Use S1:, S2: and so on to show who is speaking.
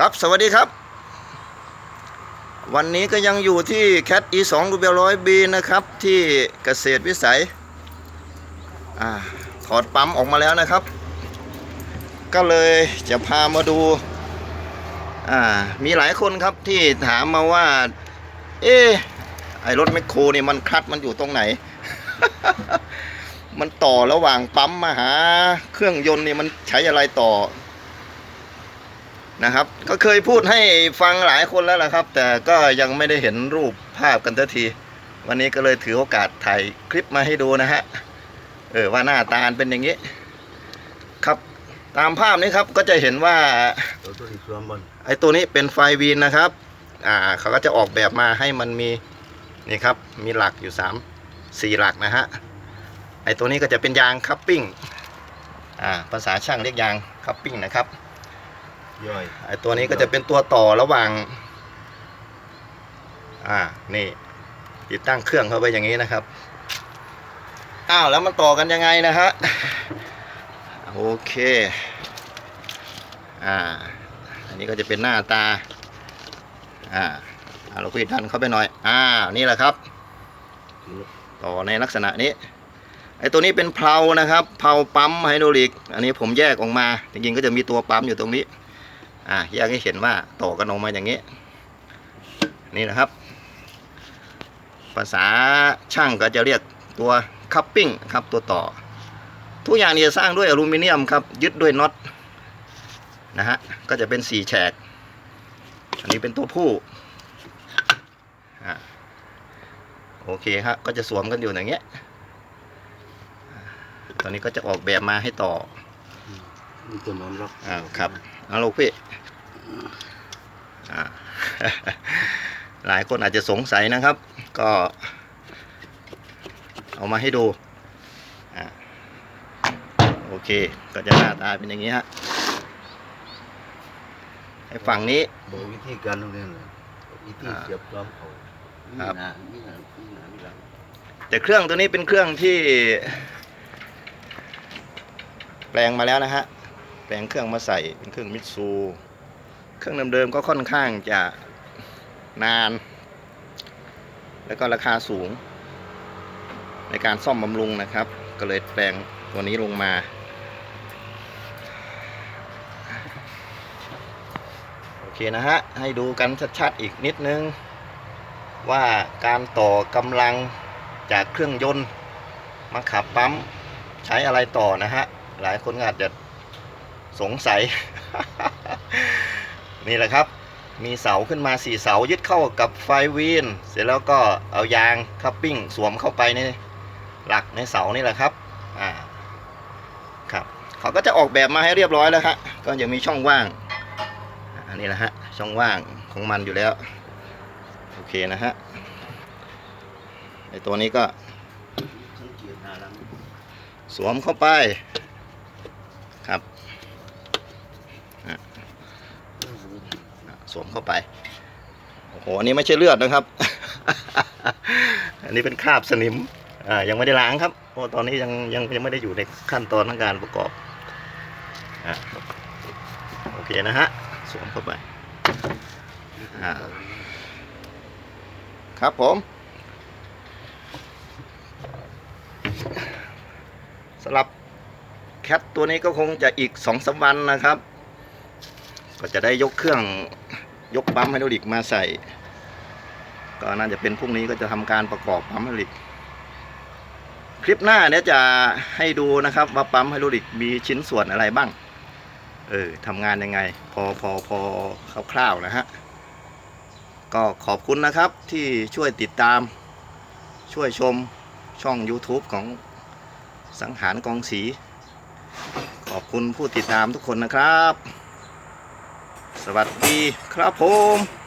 S1: ครับสวัสดีครับ วันนี้ก็ยังอยู่ที่ Cat E 2 r u b e l 100 B นะครับที่เกษตรวิสัยอถอดปั๊มออกมาแล้วนะครับ ก็เลยจะพามาดูมีหลายคนครับที่ถามมาว่า เอ๊ไอรถแมคโครนี่มันคลัดมันอยู่ตรงไหน มันต่อระหว่างปั๊มมาหา เครื่องยนต์นี่มันใช้อะไรต่อ นะครับ ก็เคยพูดให้ฟังหลายคนแล้วล่ะครับ แต่ก็ยังไม่ได้เห็นรูปภาพกันทันที วันนี้ก็เลยถือโอกาสถ่ายคลิปมาให้ดูนะฮะเออว่าหน้าตาเป็นอย่างนี้ ครับตามภาพนี้ครับก็จะเห็นว่าไอ้ตัวนี้เป็นไฟวีนนะครับ อ่าเขาก็จะออกแบบมาให้มันมีนี่ครับมีหลักอยู่สามสี่หลักนะฮะไอ้ตัวนี้ก็จะเป็นยางคัพปิ้งอ่าภาษาช่างเรียกยางคัพปิ้งนะครับ
S2: ย่อย
S1: ไอตัวนี้ก็จะเป็นตัวต่อระหว่าง อ่า นี่ ติดตั้งเครื่องเข้าไปอย่างนี้นะครับ อ้าวแล้วมันต่อกันยังไงนะฮะ โอเค อ่า อันนี้ก็จะเป็นหน้าตา อ่าเราคุยดันเข้าไปหน่อย อ่า นี่แหละครับ ต่อในลักษณะนี้ไอตัวนี้เป็นเพลานะครับเพลาปั๊มไฮโดรลิก อันนี้ผมแยกออกมา จริงๆก็จะมีตัวปั๊มอยู่ตรงนี้ อ่าแยกให้เห็นว่าต่อกันออกมาอย่างนี้ นี่นะครับ ภาษาช่างก็จะเรียกตัวคัพปิ้งครับตัวต่อ ทุกอย่างนี่จะสร้างด้วยอลูมิเนียมครับยึดด้วยน็อตนะฮะก็จะเป็นสี่แฉก อันนี้เป็นตัวผู้อ่าโอเคครับก็จะสวมกันอยู่อย่างเงี้ยอ่าตอนนี้ก็จะออกแบบมาให้ต่อ
S2: มีตัวนั้นหรอก
S1: อ่าครับเอาลูกพี่อ่าหลายคนอาจจะสงสัยนะครับ ก็เอามาให้ดูอ่าโอเค ก็จะหน้าตาเป็นอย่างนี้ฮะไอ้ฝั่งนี้
S2: บอกวิธีการตรงนี้เลยวิธี
S1: อ่า
S2: เสียบปลั๊มเขา
S1: ครับ
S2: นี่นะนี่นะนี่นะนี่นะ
S1: แต่เครื่องตัวนี้เป็นเครื่องที่ แปลงมาแล้วนะฮะแป ลงเครื่องมาใส่เป็นเครื่องมิตซู เครื่องเดิมๆก็ค่อนข้างจะนาน แล้วก็ราคาสูง ในการซ่อมบำรุงนะครับ ก็เลยแปลงตัวนี้ลงมาโอเคนะฮะ ให้ดูกันชัดๆอีกนิดนึง ว่าการต่อกำลังจากเครื่องยนต์มาขับปั๊มใช้อะไรต่อนะฮะ หลายคนอาจจะ สงสัย นี่แหละครับ มีเสาขึ้นมาสี่เสายึดเข้ากับไฟวีนเสร็จแล้วก็เอายางคัพปิ้งสวมเข้าไปในหลักในเสานี่แหละครับอ่าครับเขาก็จะออกแบบมาให้เรียบร้อยแล้วฮะก็ยังมีช่องว่าง อันนี้แหละฮะช่องว่างของมันอยู่แล้วโอเคนะฮะไอตัวนี้ก็สวมเข้าไปครับ สวมเข้าไปโอ้โหอันนี้ไม่ใช่เลือดนะครับ อันนี้เป็นคราบสนิมอ่ายังไม่ได้ล้างครับเพราะตอนนี้ยังยังยังไม่ได้อยู่ในขั้นตอนของการประกอบอ่าโอเคนะฮะสวมเข้าไปอ่าครับผมสำหรับแคทตัวนี้ก็คงจะอีกสองสามวันนะครับ ก็จะได้ยกเครื่อง ยกปั๊มไฮดรอลิกมาใส่ ก็น่าจะเป็นพรุ่งนี้ก็จะทำการประกอบปั๊มไฮดรอลิก คลิปหน้าเนี่ยจะให้ดูนะครับว่าปั๊มไฮดรอลิกมีชิ้นส่วนอะไรบ้าง เออทำงานยังไง พอพอพอคร่าวๆนะฮะก็ขอบคุณนะครับที่ช่วยติดตามช่วยชมช่อง YouTube ของสังหารกองสี ขอบคุณผู้ติดตามทุกคนนะครับ สวัสดีครับผม